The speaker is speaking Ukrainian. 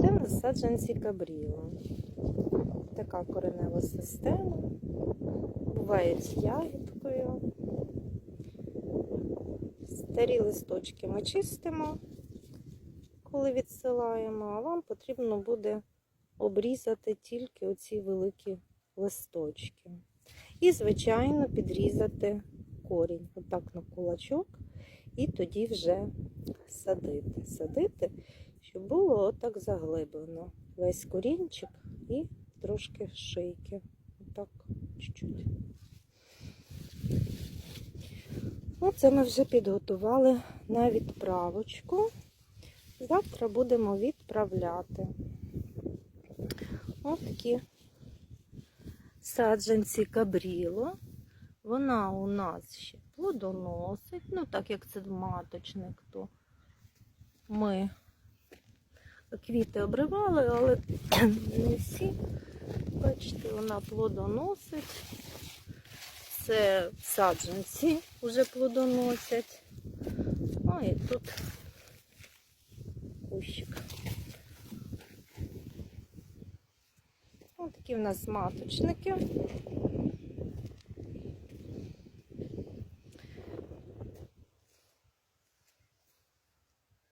Це в нас саджанці кабріла. Така коренева система. Буває з ягідкою. Старі листочки ми чистимо, коли відсилаємо, а вам потрібно буде обрізати тільки оці великі листочки. І, звичайно, підрізати корінь. Отак на кулачок, і тоді вже садити. Садити, щоб було отак заглиблено. Весь корінчик і трошки шийки. Отак, чуть-чуть. Ну, це ми вже підготували на відправочку. Завтра будемо відправляти. Ось такі саджанці кабріло. Вона у нас ще плодоносить. Ну, так як це маточник, то ми квіти обривали, але не всі. Бачите, вона плодоносить. Це саджанці вже плодоносять. А і тут кущик. Ось такі в нас маточники.